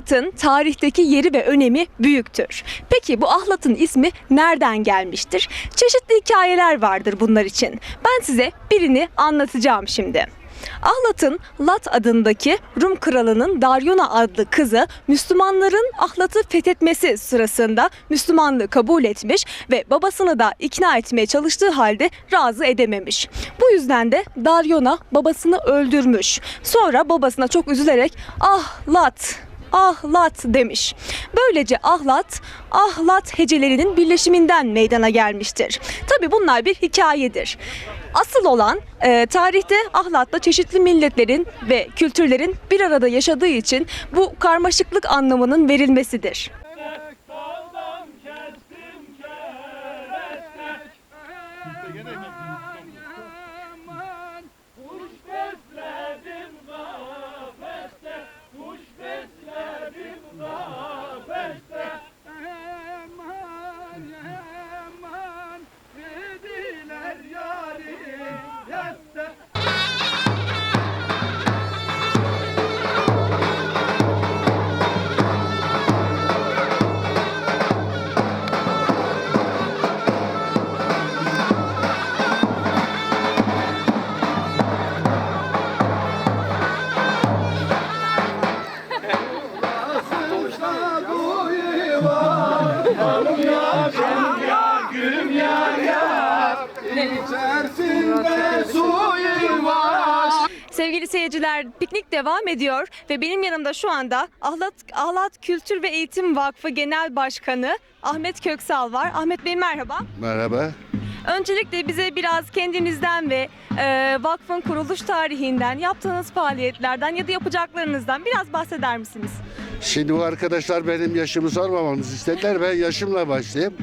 Ahlat'ın tarihteki yeri ve önemi büyüktür. Peki bu Ahlat'ın ismi nereden gelmiştir? Çeşitli hikayeler vardır bunlar için. Ben size birini anlatacağım şimdi. Ahlat'ın Lat adındaki Rum kralının Daryona adlı kızı Müslümanların Ahlat'ı fethetmesi sırasında Müslümanlığı kabul etmiş ve babasını da ikna etmeye çalıştığı halde razı edememiş. Bu yüzden de Daryona babasını öldürmüş. Sonra babasına çok üzülerek ah Lat ahlat demiş. Böylece ahlat, ahlat hecelerinin birleşiminden meydana gelmiştir. Tabi bunlar bir hikayedir. Asıl olan e, tarihte Ahlat'ta çeşitli milletlerin ve kültürlerin bir arada yaşadığı için bu karmaşıklık anlamının verilmesidir. Sevgili seyirciler piknik devam ediyor ve benim yanımda şu anda Ahlat, Ahlat Kültür ve Eğitim Vakfı Genel Başkanı Ahmet Köksal var. Ahmet Bey merhaba. Merhaba. Öncelikle bize biraz kendinizden ve e, vakfın kuruluş tarihinden, yaptığınız faaliyetlerden ya da yapacaklarınızdan biraz bahseder misiniz? Şimdi bu arkadaşlar benim yaşımı sormamamızı istediler. Ben yaşımla başlayayım.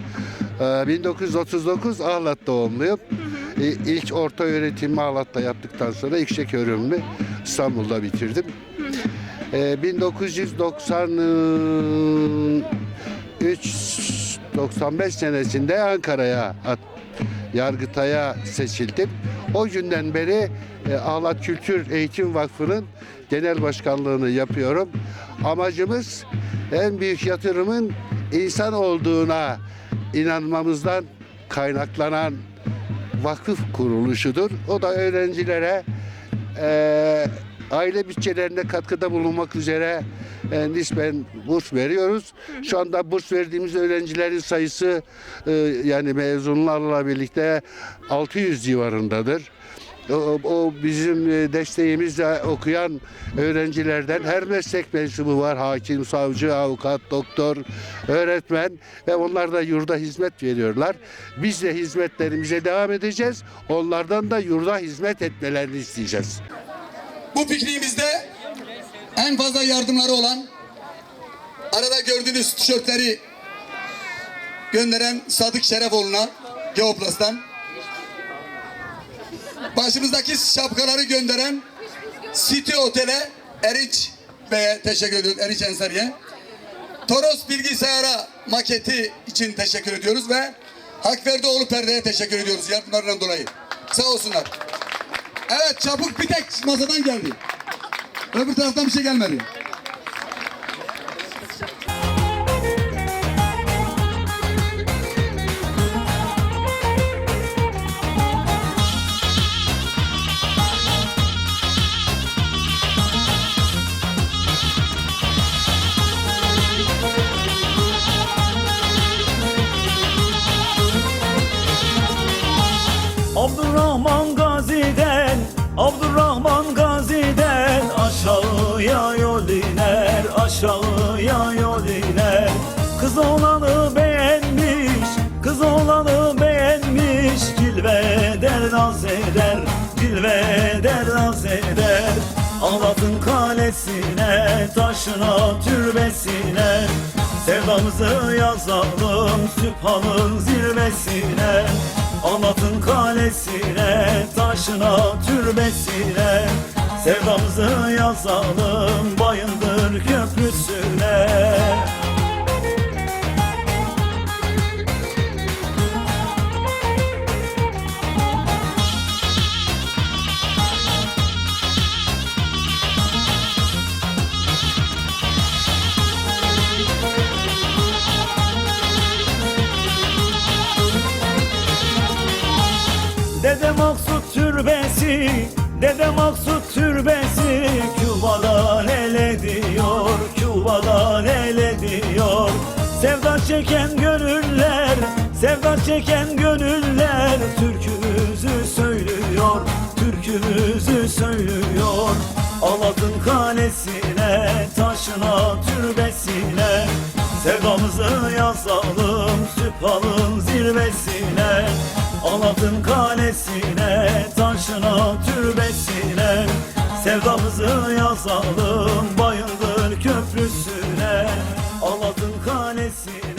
Ee, 1939 Ahlat doğumluyum. Ee, İlk orta öğretimimi Ahlat'ta yaptıktan sonra yüksek öğrenimi İstanbul'da bitirdim. Ee, 1993 95 senesinde Ankara'ya Yargıtay'a seçildim. O günden beri e, Ahlat Kültür Eğitim Vakfı'nın genel başkanlığını yapıyorum. Amacımız en büyük yatırımın insan olduğuna inanmamızdan kaynaklanan vakıf kuruluşudur. O da öğrencilere e, aile bütçelerine katkıda bulunmak üzere e, nispen burs veriyoruz. Şu anda burs verdiğimiz öğrencilerin sayısı e, yani mezunlarla birlikte 600 civarındadır. O, bizim e, desteğimizle okuyan öğrencilerden her meslek mensubu var. Hakim, savcı, avukat, doktor, öğretmen ve onlar da yurda hizmet veriyorlar. Biz de hizmetlerimize devam edeceğiz. Onlardan da yurda hizmet etmelerini isteyeceğiz. Bu pikniğimizde en fazla yardımları olan arada gördüğünüz tişörtleri gönderen Sadık Şerefoğlu'na Geoplas'tan başımızdaki şapkaları gönderen City Otel'e Eriç Bey'e teşekkür ediyoruz. Eriç Ensari'ye. Toros bilgisayara maketi için teşekkür ediyoruz ve Hakverdoğlu Perde'ye teşekkür ediyoruz yardımlarından dolayı. Sağ olsunlar. Evet çabuk bir tek masadan geldi. Öbür taraftan bir şey gelmedi. Abdurrahman Gazi'den aşağıya yol iner aşağıya yol iner. Kız olanı beğenmiş kız olanı beğenmiş cilve eder naz eder cilve eder naz eder. Ağlatın kalesine taşına türbesine Sevdamızı yazalım Sübhan'ın zirvesine Anlatın kalesine, taşına, türbesine. Sevdamızı yazalım Bayındır köprüsüne türbesi Dede Maksut türbesi. Küba'dan ele diyor Küba'dan ele diyor. Sevda çeken gönüller Sevda çeken gönüller. Türkümüzü söylüyor Türkümüzü söylüyor. Alatın kalesine Taşına türbesine. Sevdamızı yazalım Süphal'ın zirvesine Alatın kalesine Taşına türbesine Sevdamızı yazalım Bayındır köprüsüne. Alatın kalesine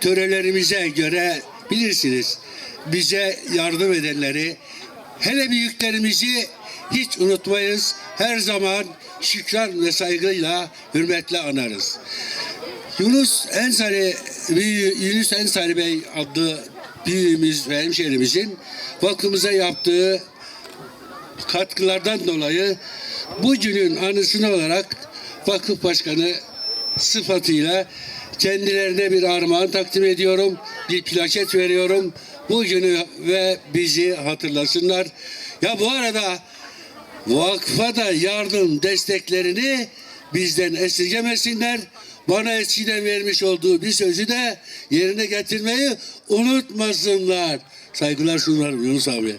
törelerimize göre bilirsiniz bize yardım edenleri hele büyüklerimizi hiç unutmayız. Her zaman şükran ve saygıyla hürmetle anarız. Yunus Ensari, Yunus Ensari Bey adlı büyüğümüz ve hemşehrimizin vakfımıza yaptığı katkılardan dolayı bu günün anısını olarak vakıf başkanı sıfatıyla kendilerine bir armağan takdim ediyorum. Bir plaket veriyorum. Bu günü ve bizi hatırlasınlar. Ya bu arada vakfa da yardım desteklerini bizden esirgemesinler. Bana eskiden vermiş olduğu bir sözü de yerine getirmeyi unutmasınlar. Saygılar sunarım Yunus abi.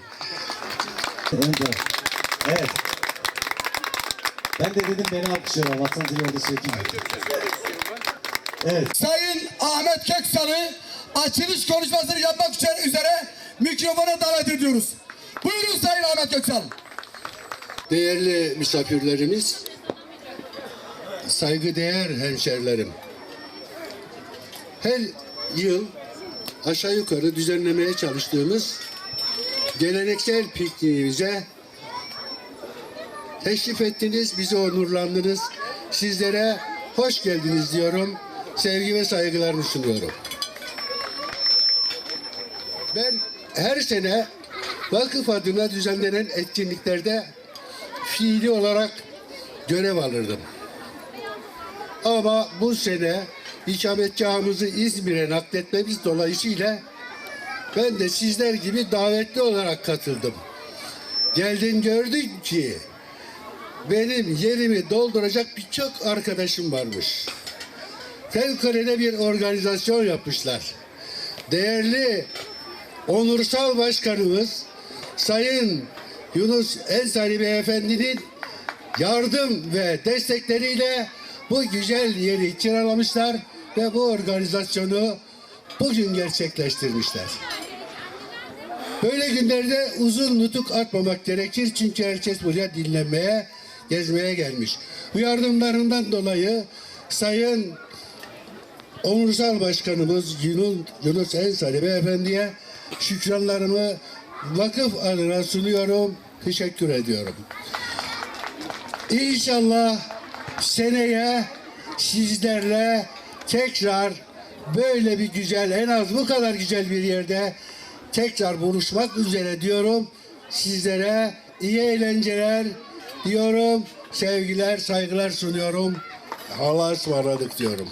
Evet. Ben de dedim beni alkışlıyorlar. Vatan dili çekeyim. Evet. Sayın Ahmet Köksal'ı açılış konuşmasını yapmak üzere, üzere mikrofona davet ediyoruz. Buyurun Sayın Ahmet Köksal. Değerli misafirlerimiz, saygıdeğer hemşerilerim. Her yıl aşağı yukarı düzenlemeye çalıştığımız geleneksel pikniğimize teşrif ettiniz, bizi onurlandınız. Sizlere hoş geldiniz diyorum. Sevgi ve saygılarımı sunuyorum. Ben her sene vakıf adına düzenlenen etkinliklerde fiili olarak görev alırdım. Ama bu sene ikametgahımızı İzmir'e nakletmemiz dolayısıyla ben de sizler gibi davetli olarak katıldım. Geldim gördüm ki benim yerimi dolduracak birçok arkadaşım varmış. Fevkalade bir organizasyon yapmışlar. Değerli onursal başkanımız Sayın Yunus Ensari Beyefendi'nin yardım ve destekleriyle bu güzel yeri kiralamışlar ve bu organizasyonu bugün gerçekleştirmişler. Böyle günlerde uzun nutuk atmamak gerekir çünkü herkes buraya dinlenmeye, gezmeye gelmiş. Bu yardımlarından dolayı Sayın Onursal Başkanımız Yunus, Yunus Ensari Beyefendi'ye şükranlarımı vakıf adına sunuyorum. Teşekkür ediyorum. İnşallah seneye sizlerle tekrar böyle bir güzel en az bu kadar güzel bir yerde tekrar buluşmak üzere diyorum. Sizlere iyi eğlenceler diyorum. Sevgiler, saygılar sunuyorum. Allah'a ısmarladık diyorum.